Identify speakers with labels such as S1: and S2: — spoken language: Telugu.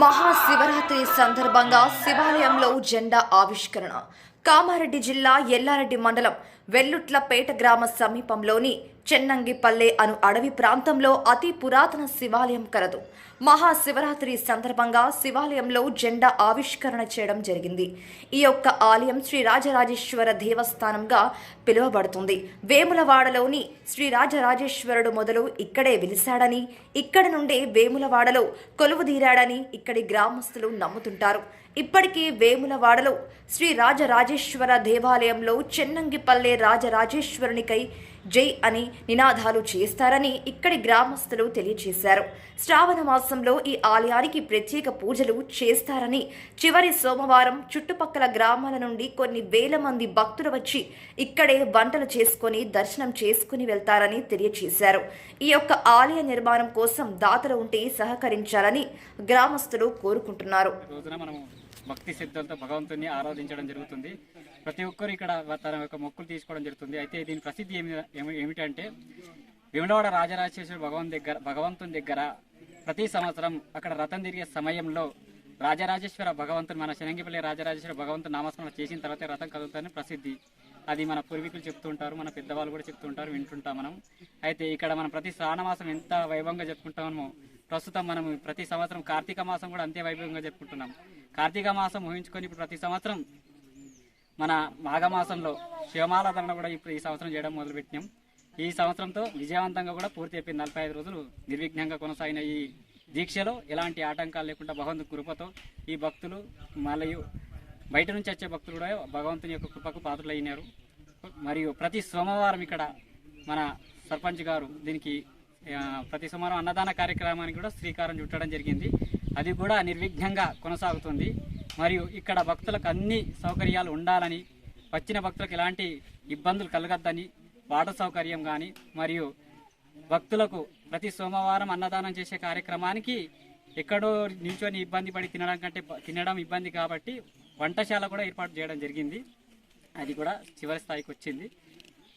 S1: మహాశివరాత్రి సందర్భంగా శివాలయంలో జెండా ఆవిష్కరణ. కామారెడ్డి జిల్లా ఎల్లారెడ్డి మండలం వెల్లుట్లపేట గ్రామ సమీపంలోని చెన్నంగిపల్లె అను అడవి ప్రాంతంలో అతి పురాతన శివాలయం కలదు మహాశివరాత్రి సందర్భంగా శివాలయంలో జెండా ఆవిష్కరణ చేయడం జరిగింది. ఈ యొక్క ఆలయం శ్రీ రాజరాజేశ్వర దేవస్థానంగా పిలువబడుతుంది. వేములవాడలోని శ్రీ రాజరాజేశ్వరుడు మొదలు ఇక్కడే వెలిశాడని ఇక్కడి నుండే వేములవాడలో కొలువుదీరాడని ఇక్కడి గ్రామస్తులు నమ్ముతుంటారు. ఇప్పటికీ వేములవాడలో శ్రీ రాజరాజేశ్వర దేవాలయంలో చెన్నంగిపల్లె రాజరాజేశ్వరునికై జై అని నినాదాలు చేస్తారని ఇక్కడి గ్రామస్తులు తెలియజేశారు. శ్రావణ మాసంలో ఈ ఆలయానికి ప్రత్యేక పూజలు చేస్తారని చివరి సోమవారం చుట్టుపక్కల గ్రామాల నుండి కొన్ని వేల మంది భక్తులు వచ్చి ఇక్కడే వంటలు చేసుకొని దర్శనం చేసుకుని వెళ్తారని తెలియజేశారు. ఈ యొక్క ఆలయ నిర్మాణం కోసం దాతలు ఉంటే సహకరించాలని గ్రామస్తులు కోరుకుంటున్నారు.
S2: భక్తి సిద్ధంతో భగవంతుని ఆరాధించడం జరుగుతుంది. ప్రతి ఒక్కరు ఇక్కడ తన యొక్క మొక్కులు తీసుకోవడం జరుగుతుంది. అయితే దీని ప్రసిద్ధి ఏమి ఏమిటంటే విమలవాడ రాజరాజేశ్వరి భగవంతు దగ్గర భగవంతుని దగ్గర ప్రతి సంవత్సరం అక్కడ రథం తిరిగే సమయంలో రాజరాజేశ్వర భగవంతుని మన శనంగిపల్లి రాజరాజేశ్వర భగవంతుని నామస్మరణ చేసిన తర్వాత రథం కదులుతుందని ప్రసిద్ధి. అది మన పూర్వీకులు చెప్తుంటారు మన పెద్దవాళ్ళు కూడా చెప్తుంటారు వింటుంటాం మనం. అయితే ఇక్కడ మనం ప్రతి శ్రావణమాసం ఎంత వైభవంగా చెప్పుకుంటామో ప్రస్తుతం మనం ప్రతి సంవత్సరం కార్తీక మాసం కూడా అంతే వైభవంగా చెప్పుకుంటున్నాం కార్తీక మాసం ఊహించుకొని ఇప్పుడు ప్రతి సంవత్సరం మన మాఘమాసంలో శివమాలాధరణ కూడా ఇప్పుడు ఈ సంవత్సరం చేయడం మొదలుపెట్టినాం. ఈ సంవత్సరంతో విజయవంతంగా కూడా పూర్తి అయిపోయింది. నలభై ఐదు రోజులు నిర్విఘ్నంగా కొనసాగిన ఈ దీక్షలో ఎలాంటి ఆటంకాలు లేకుండా భగవంతు కృపతో ఈ భక్తులు మరియు బయట నుంచి వచ్చే భక్తులు కూడా భగవంతుని యొక్క కృపకు పాత్రలైనారు. మరియు ప్రతి సోమవారం ఇక్కడ మన సర్పంచ్ గారు దీనికి ప్రతి సోమవారం అన్నదాన కార్యక్రమానికి కూడా శ్రీకారం చుట్టడం జరిగింది. అది కూడా నిర్విఘ్నంగా కొనసాగుతుంది. మరియు ఇక్కడ భక్తులకు అన్ని సౌకర్యాలు ఉండాలని వచ్చిన భక్తులకు ఎలాంటి ఇబ్బందులు కలగద్దని వాటర్ సౌకర్యం కానీ మరియు భక్తులకు ప్రతి సోమవారం అన్నదానం చేసే కార్యక్రమానికి ఎక్కడో నిల్చొని ఇబ్బంది పడి తినడం కంటే తినడం ఇబ్బంది కాబట్టి వంటశాల కూడా ఏర్పాటు చేయడం జరిగింది. అది కూడా చివరి స్థాయికి వచ్చింది.